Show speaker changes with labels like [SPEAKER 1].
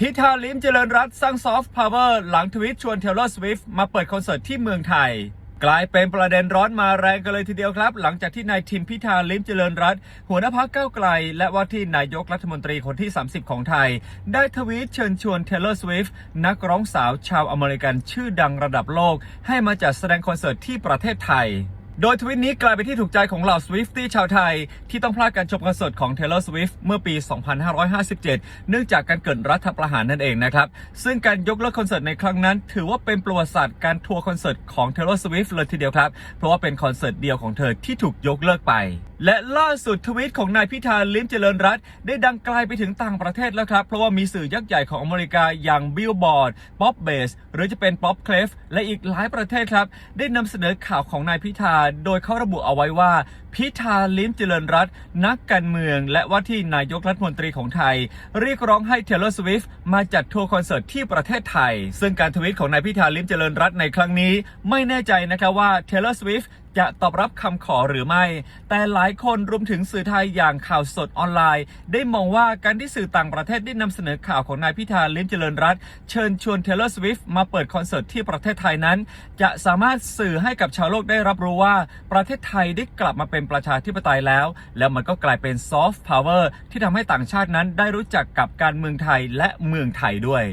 [SPEAKER 1] พิธาลิมเจริญรัตสร้างซอฟต์พาวเวอร์หลังทวิตชวนเทเลอร์สวิฟมาเปิดคอนเสิร์ตที่เมืองไทย กลายเป็นประเด็นร้อนมาแรงกันเลยทีเดียวครับ หลังจากที่นายทิมพิธาลิมเจริญรัตหัวหน้าพักเก้าไกล และว่าที่นายกรัฐมนตรีคนที่ 30 ของไทย ได้ทวีตเชิญชวนเทเลอร์สวิฟนักร้องสาวชาวอเมริกันชื่อดังระดับโลก ให้มาจัดแสดงคอนเสิร์ตที่ประเทศไทย โดยทวิตนี้กลายเป็นที่ถูกใจของเหล่า Swiftie ชาวไทย ที่ต้องพลาดการชมคอนเสิร์ตของ Taylor Swift เมื่อปี 2557 เนื่องจากการเกิดรัฐประหารนั่นเองนะครับ ซึ่งการยกเลิกคอนเสิร์ตในครั้งนั้น ถือว่าเป็นประวัติศาสตร์การทัวร์คอนเสิร์ตของ Taylor Swift เลยทีเดียวครับ เพราะว่าเป็นคอนเสิร์ตเดียวของเธอที่ถูกยกเลิกไปและล่าสุดทวิตของนายพิธาลิมเจริญรัตได้ดังไกลไปถึงต่างประเทศแล้วครับ เพราะว่ามีสื่อยักษ์ใหญ่ของอเมริกาอย่าง Billboard, Pop Base หรือจะเป็น Pop c l e f และอีกหลายประเทศครับ ได้นำเสนอข่าวของนายพิธา โดยเขาระบุเอาไว้ว่า พิธาลิมเจริญรัตนักการเมือง และว่าที่นายกรัฐมนตรีของไทย เรียกร้องให้ Taylor Swift มาจัดทัวร์คอนเสิร์ตที่ประเทศไทย ซึ่งการทวิตของนายพิธาลิมเจริญรัตในครั้งนี้ ไม่แน่ใจนะครับว่า Taylor Swift จะตอบรับคำขอหรือไม่ แต่หลายคนรวมถึงสื่อไทยอย่างข่าวสดออนไลน์ ได้มองว่าการที่สื่อต่างประเทศได้นำเสนอข่าวของนายพิธาลิมเจริญรัตเชิญชวน Taylor Swift มาเปิดคอนเสิร์ตที่ประเทศไทยนั้น จะสามารถสื่อให้กับชาวโลกได้รับรู้ว่าประเทศไทยได้กลับมาเป็นประชาธิปไตยแล้ว แล้วมันก็กลายเป็นซอฟต์พาวเวอร์ที่ทำให้ต่างชาตินั้นได้รู้จักกับการเมืองไทยและเมืองไทยด้วย